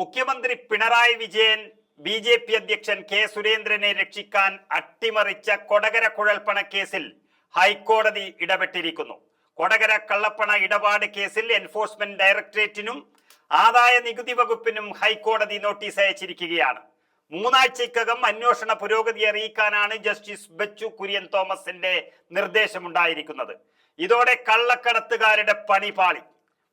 മുഖ്യമന്ത്രി Pinarayi Vijayan B J P അധ്യക്ഷൻ K സുരേന്ദ്രനെ രക്ഷിക്കാൻ അട്ടിമറിച്ച കൊടകര കുഴൽപ്പണ കേസിൽ ഹൈക്കോടതി ഇടപെട്ടിരിക്കുന്നു. കൊടകര കള്ളപ്പണ ഇടപാട് കേസിൽ എൻഫോഴ്സ്മെന്റ് ഡയറക്ടറേറ്റിനും ആദായ നികുതി വകുപ്പിനും ഹൈക്കോടതി നോട്ടീസ് അയച്ചിരിക്കുകയാണ്. മൂന്നാഴ്ചക്കകം അന്വേഷണ പുരോഗതി അറിയിക്കാനാണ് ജസ്റ്റിസ് ബച്ചു കുര്യൻ തോമസിന്റെ നിർദ്ദേശമുണ്ടായിരിക്കുന്നത്. ഇതോടെ കള്ളക്കടത്തുകാരുടെ പണി പാളി.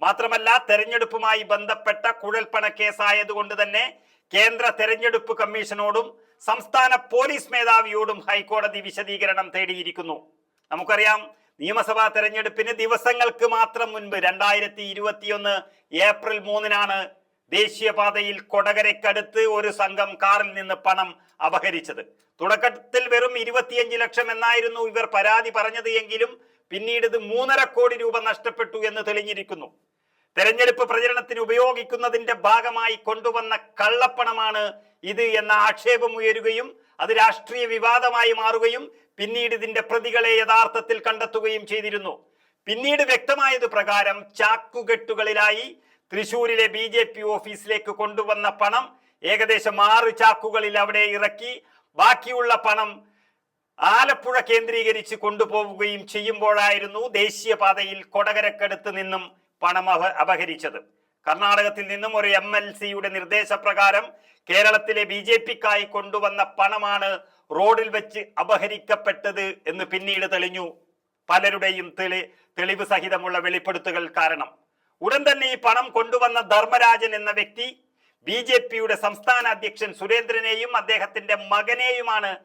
മാത്രമല്ല തെരഞ്ഞെടുപ്പുമായി ബന്ധപ്പെട്ട കുഴൽപ്പണ കേസായതുകൊണ്ട് തന്നെ കേന്ദ്ര തെരഞ്ഞെടുപ്പ് കമ്മീഷനോടും സംസ്ഥാന പോലീസ് മേധാവിയോടും ഹൈക്കോടതി വിശദീകരണം തേടിയിരിക്കുന്നു. നമുക്കറിയാം നിയമസഭാ തെരഞ്ഞെടുപ്പിന് ദിവസങ്ങൾക്ക് മാത്രം മുൻപ് രണ്ടായിരത്തി ഇരുപത്തിയൊന്ന് ഏപ്രിൽ മൂന്നിനാണ് ദേശീയപാതയിൽ കൊടകരയ്ക്കടുത്ത് ഒരു സംഘം കാറിൽ നിന്ന് പണം അപഹരിച്ചത്. തുടക്കത്തിൽ വെറും ഇരുപത്തിയഞ്ച് ലക്ഷം എന്നായിരുന്നു ഇവർ പരാതി പറഞ്ഞത് എങ്കിലും പിന്നീട് ഇത് മൂന്നര കോടി രൂപ നഷ്ടപ്പെട്ടു എന്ന് തെളിഞ്ഞിരിക്കുന്നു. തെരഞ്ഞെടുപ്പ് പ്രചരണത്തിന് ഉപയോഗിക്കുന്നതിന്റെ ഭാഗമായി കൊണ്ടുവന്ന കള്ളപ്പണമാണ് ഇത് എന്ന ആക്ഷേപം ഉയരുകയും അത് രാഷ്ട്രീയ വിവാദമായി മാറുകയും പിന്നീട് ഇതിന്റെ പ്രതികളെ യഥാർത്ഥത്തിൽ കണ്ടെത്തുകയും ചെയ്തിരുന്നു. പിന്നീട് വ്യക്തമായത് പ്രകാരം ചാക്കുകെട്ടുകളിലായി തൃശൂരിലെ ബി ജെ പി ഓഫീസിലേക്ക് കൊണ്ടുവന്ന പണം ഏകദേശം ആറ് ചാക്കുകളിൽ അവിടെ ഇറക്കി ബാക്കിയുള്ള പണം ആലപ്പുഴ കേന്ദ്രീകരിച്ച് കൊണ്ടുപോവുകയും ചെയ്യുമ്പോഴായിരുന്നു ദേശീയപാതയിൽ കൊടകരക്കടുത്ത് നിന്നും പണം അപ- അപഹരിച്ചത്. കർണാടകത്തിൽ നിന്നും ഒരു എം എൽ സിയുടെ നിർദ്ദേശപ്രകാരം കേരളത്തിലെ ബി ജെ പിക്കായി കൊണ്ടുവന്ന പണമാണ് റോഡിൽ വെച്ച് അപഹരിക്കപ്പെട്ടത് എന്ന് പിന്നീട് തെളിഞ്ഞു. പലരുടെയും തെളി തെളിവ് സഹിതമുള്ള വെളിപ്പെടുത്തുകൾ കാരണം. ഉടൻ തന്നെ ഈ പണം കൊണ്ടുവന്ന ധർമ്മരാജൻ എന്ന വ്യക്തി ബി ജെ പിയുടെ സംസ്ഥാന അധ്യക്ഷൻ സുരേന്ദ്രനെയും അദ്ദേഹത്തിന്റെ മകനെയുമാണ്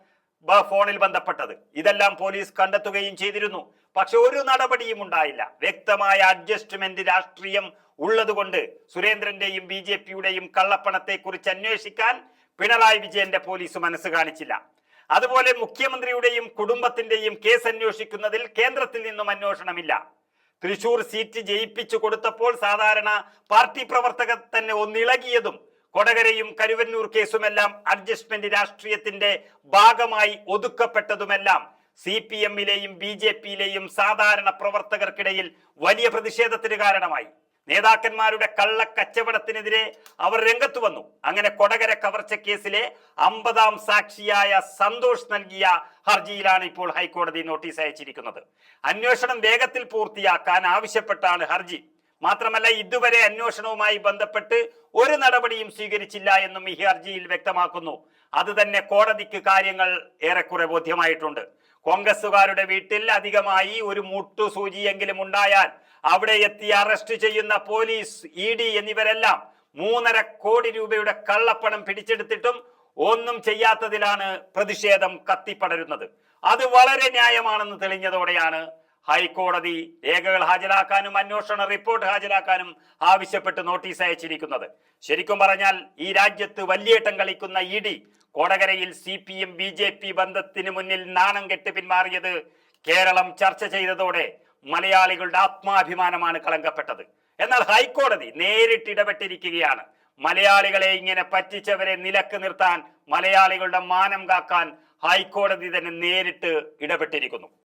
ഫോണിൽ ബന്ധപ്പെട്ടത്. ഇതെല്ലാം പോലീസ് കണ്ടെത്തുകയും ചെയ്തിരുന്നു. പക്ഷെ ഒരു നടപടിയും ഉണ്ടായില്ല. വ്യക്തമായ അഡ്ജസ്റ്റ്മെന്റ് രാഷ്ട്രീയം ഉള്ളതുകൊണ്ട് സുരേന്ദ്രന്റെയും ബി ജെ പിയുടെയും കള്ളപ്പണത്തെ കുറിച്ച് അന്വേഷിക്കാൻ പിണറായി വിജയന്റെ പോലീസ് മനസ്സ് കാണിച്ചില്ല. അതുപോലെ മുഖ്യമന്ത്രിയുടെയും കുടുംബത്തിന്റെയും കേസ് അന്വേഷിക്കുന്നതിൽ കേന്ദ്രത്തിൽ നിന്നും അന്വേഷണമില്ല. തൃശൂർ സീറ്റ് ജയിപ്പിച്ചു കൊടുത്തപ്പോൾ സാധാരണ പാർട്ടി പ്രവർത്തകർ തന്നെ ഒന്നിളകിയതും കൊടകരയും കരുവന്നൂർ കേസുമെല്ലാം അഡ്ജസ്റ്റ്മെന്റ് രാഷ്ട്രീയത്തിന്റെ ഭാഗമായി ഒതുക്കപ്പെട്ടതുമെല്ലാം സി പി എമ്മിലെയും ബി ജെ പിയിലെയും സാധാരണ പ്രവർത്തകർക്കിടയിൽ വലിയ പ്രതിഷേധത്തിന് കാരണമായി. നേതാക്കന്മാരുടെ കള്ളക്കച്ചവടത്തിനെതിരെ അവർ രംഗത്തു വന്നു. അങ്ങനെ കൊടകര കവർച്ച കേസിലെ അമ്പതാം സാക്ഷിയായ സന്തോഷ് നൽകിയ ഹർജിയിലാണ് ഇപ്പോൾ ഹൈക്കോടതി നോട്ടീസ് അയച്ചിരിക്കുന്നത്. അന്വേഷണം വേഗത്തിൽ പൂർത്തിയാക്കാൻ ആവശ്യപ്പെട്ടാണ് ഹർജി. മാത്രമല്ല ഇതുവരെ അന്വേഷണവുമായി ബന്ധപ്പെട്ട് ഒരു നടപടിയും സ്വീകരിച്ചില്ല എന്നും ഈ ഹർജിയിൽ വ്യക്തമാക്കുന്നു. അത് തന്നെ കോടതിക്ക് കാര്യങ്ങൾ ഏറെക്കുറെ ബോധ്യമായിട്ടുണ്ട്. കോൺഗ്രസുകാരുടെ വീട്ടിൽ അധികമായി ഒരു മുട്ടു സൂചിയെങ്കിലും ഉണ്ടായാൽ അവിടെ എത്തി അറസ്റ്റ് ചെയ്യുന്ന പോലീസ് ഇ ഡി എന്നിവരെല്ലാം മൂന്നര കോടി രൂപയുടെ കള്ളപ്പണം പിടിച്ചെടുത്തിട്ടും ഒന്നും ചെയ്യാത്തതിലാണ് പ്രതിഷേധം കത്തിപ്പടരുന്നത്. അത് വളരെ ന്യായമാണെന്ന് തെളിഞ്ഞതോടെയാണ് ഹൈക്കോടതി രേഖകൾ ഹാജരാക്കാനും അന്വേഷണ റിപ്പോർട്ട് ഹാജരാക്കാനും ആവശ്യപ്പെട്ട് നോട്ടീസ് അയച്ചിരിക്കുന്നത്. ശരിക്കും പറഞ്ഞാൽ ഈ രാജ്യത്ത് വലിയേട്ടം കളിക്കുന്ന ഇ കൊടകരയിൽ C P M B J P ബന്ധത്തിന് മുന്നിൽ നാണം കെട്ട് പിന്മാറിയത് കേരളം ചർച്ച ചെയ്തതോടെ മലയാളികളുടെ ആത്മാഭിമാനമാണ് കളങ്കപ്പെട്ടത്. എന്നാൽ ഹൈക്കോടതി നേരിട്ട് ഇടപെട്ടിരിക്കുകയാണ്. മലയാളികളെ ഇങ്ങനെ പറ്റിച്ചവരെ നിലയ്ക്ക് നിർത്താൻ മലയാളികളുടെ മാനം കാക്കാൻ ഹൈക്കോടതി തന്നെ നേരിട്ട് ഇടപെട്ടിരിക്കുന്നു.